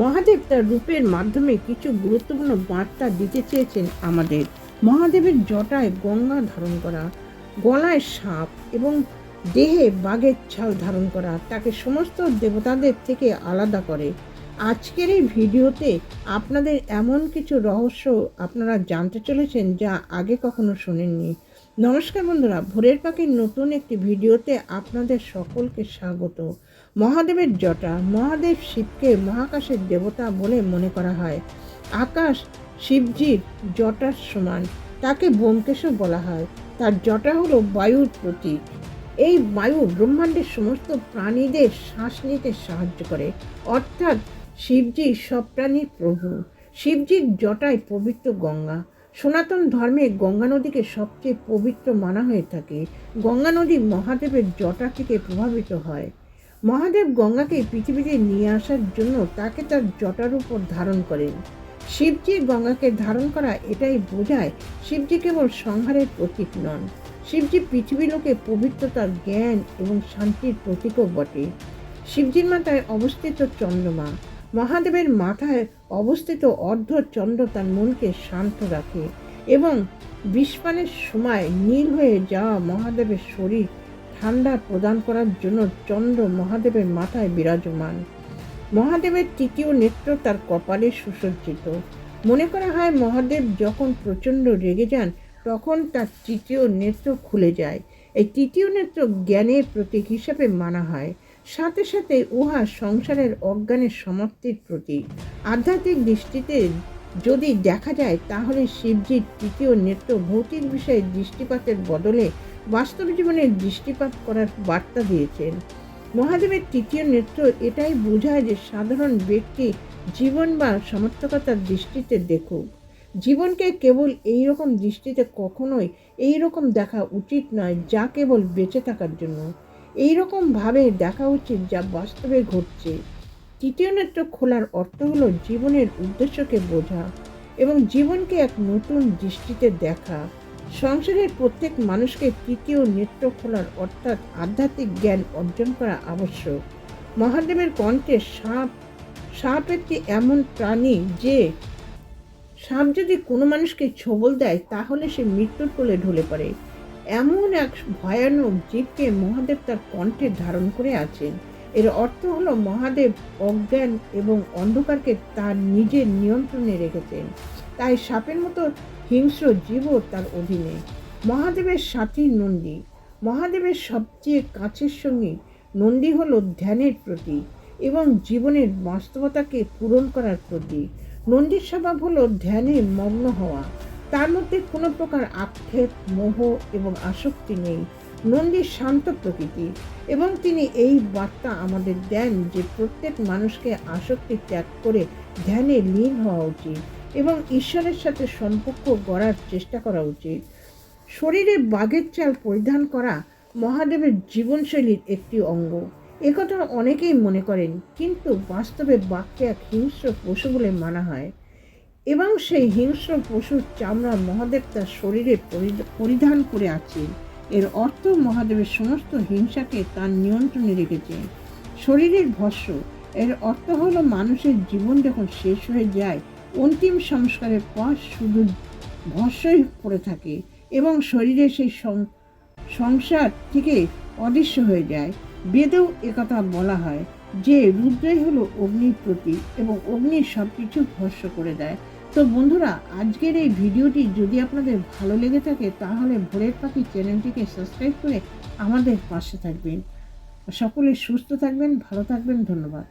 মহাদেব তার রূপের মাধ্যমে কিছু গুরুত্বপূর্ণ বার্তা দিতে চেয়েছেন আমাদের। মহাদেবের জটায় গঙ্গা ধারণ করা, গলায় সাপ এবং দেহে বাঘের ছাল ধারণ করা তাকে সমস্ত দেবতাদের থেকে আলাদা করে। আজকের এই ভিডিওতে আপনাদের এমন কিছু রহস্য আপনারা জানতে চলেছেন যা আগে কখনো শোনেননি। নমস্কার বন্ধুরা, ভোরের পাখির নতুন একটি ভিডিওতে আপনাদের সকলকে স্বাগত। মহাদেবের জটা, মহাদেব শিবকে মহাকাশের দেবতা বলে মনে করা হয়। আকাশ শিবজির জটার সমান, তাকে ব্যোমকেশও বলা হয়। তার জটা হলো বায়ুর প্রতীক। এই বায়ু ব্রহ্মাণ্ডের সমস্ত প্রাণীদের শ্বাস নিতে সাহায্য করে। অর্থাৎ শিবজি সব প্রাণীর প্রভু। শিবজির জটায় পবিত্র গঙ্গা। সনাতন ধর্মে গঙ্গা নদীকে সবচেয়ে পবিত্র মানা হয়ে থাকে। গঙ্গা নদী মহাদেবের জটা থেকে প্রভাবিত হয়। মহাদেব গঙ্গাকে পৃথিবীতে নিয়ে আসার জন্য তাকে তার জটার উপর ধারণ করেন। শিবজি গঙ্গাকে ধারণ করা এটাই বোঝায় শিবজি কেবল সংহারের প্রতীক নন। শিবজি পৃথিবী লোকে পবিত্রতার জ্ঞান এবং শান্তির প্রতীকও বটে। শিবজির মাথায় অবস্থিত চন্দ্রমা। মহাদেবের মাথায় অবস্থিত অর্ধ চন্দ্র তার মনকে শান্ত রাখে এবং বিস্ফানের সময় নীল হয়ে যাওয়া মহাদেবের শরীর ঠান্ডা প্রদান করার জন্য চন্দ্র মহাদেবের মাথায় বিরাজমান। মহাদেবের তৃতীয় নেত্র তার কপালে সুসজ্জিত। মনে করা হয় মহাদেব যখন প্রচণ্ড রেগে যান, তখন তার তৃতীয় নেত্র খুলে যায়। এই তৃতীয় নেত্র জ্ঞানের প্রতীক হিসাবে মানা হয়। সাথে সাথে উহা সংসারের অজ্ঞানের সমাপ্তির প্রতীক। আধ্যাত্মিক দৃষ্টিতে যদি দেখা যায়, তাহলে শিবজির তৃতীয় নেত্র ভৌতিক বিষয়ে দৃষ্টিপাতের বদলে বাস্তব জীবনে দৃষ্টিপাত করার বার্তা দিয়েছেন। মহাদেবের তৃতীয় নেত্র এটাই বোঝায় যে সাধারণ ব্যক্তি জীবন বা সমর্থকতার দৃষ্টিতে দেখুক। জীবনকে কেবল এই রকম দৃষ্টিতে কখনোই এই রকম দেখা উচিত নয়, যা কেবল বেঁচে থাকার জন্য। এই রকমভাবে দেখা উচিত যা বাস্তবে ঘটছে। তৃতীয় নেত্র খোলার অর্থ হলো জীবনের উদ্দেশ্যকে বোঝা এবং জীবনকে এক নতুন দৃষ্টিতে দেখা। সংসারের প্রত্যেক মানুষকে তৃতীয় নেত্র খোলার অর্থাৎ আধ্যাত্মিক জ্ঞান অর্জন করা আবশ্যক। মহাদেবের কণ্ঠে সাপ সাপ একটি এমন প্রাণী যে সাপ যদি কোনো মানুষকে ছবল দেয়, তাহলে সে মৃত্যুর কোলে ঢলে পড়ে। এমন এক ভয়ানক জীবকে মহাদেব তার কণ্ঠে ধারণ করে আছেন। এর অর্থ হলো মহাদেব অজ্ঞান এবং অন্ধকারকে তার নিজের নিয়ন্ত্রণে রেখেছেন। তাই সাপের মতো হিংস্র জীবও তার অধীনে। মহাদেবের সাথী নন্দী। মহাদেবের সবচেয়ে কাছের সঙ্গী নন্দী হলো ধ্যানের প্রতীক এবং জীবনের বাস্তবতাকে পূরণ করার প্রতীক। নন্দীর স্বভাব হলো ধ্যানে মগ্ন হওয়া। তার মধ্যে কোনো প্রকার আক্ষেপ, মোহ এবং আসক্তি নেই। নন্দী শান্ত প্রকৃতি এবং তিনি এই বার্তা আমাদের দেন যে প্রত্যেক মানুষকে আসক্তি ত্যাগ করে ধ্যানে লীন হওয়া উচিত এবং ঈশ্বরের সাথে সম্পর্ক গড়ার চেষ্টা করা উচিত। শরীরে বাঘের চাল পরিধান করা মহাদেবের জীবনশৈলীর একটি অঙ্গ। একথা অনেকেই মনে করেন, কিন্তু বাস্তবে বাঘকে এক হিংস্র পশু বলে মানা হয়। এবং সেই হিংস্র পশুর চামড়া মহাদেব তার শরীরে পরি- পরিধান করে আছেন এর অর্থ মহাদেবের সমস্ত হিংসাকে তার নিয়ন্ত্রণে রেখেছে। শরীরের ভস্য, এর অর্থ হলো মানুষের জীবন যখন শেষ হয়ে যায়, অন্তিম সংস্কারের পর শুধু ভস্যই পড়ে থাকে এবং শরীরে সেই সংসার থেকে অদৃশ্য হয়ে যায়। বেদেও একথা বলা হয় যে রুদ্রই হলো অগ্নির প্রতীক এবং অগ্নি সব কিছু ভস্য করে দেয়। তো বন্ধুরা, আজকের এই ভিডিওটি যদি আপনাদের ভালো লেগে থাকে, তাহলে ভোরের পাখি চ্যানেলটিকে সাবস্ক্রাইব করে আমাদের পাশে থাকবেন। সকলে সুস্থ থাকবেন, ভালো থাকবেন, ধন্যবাদ।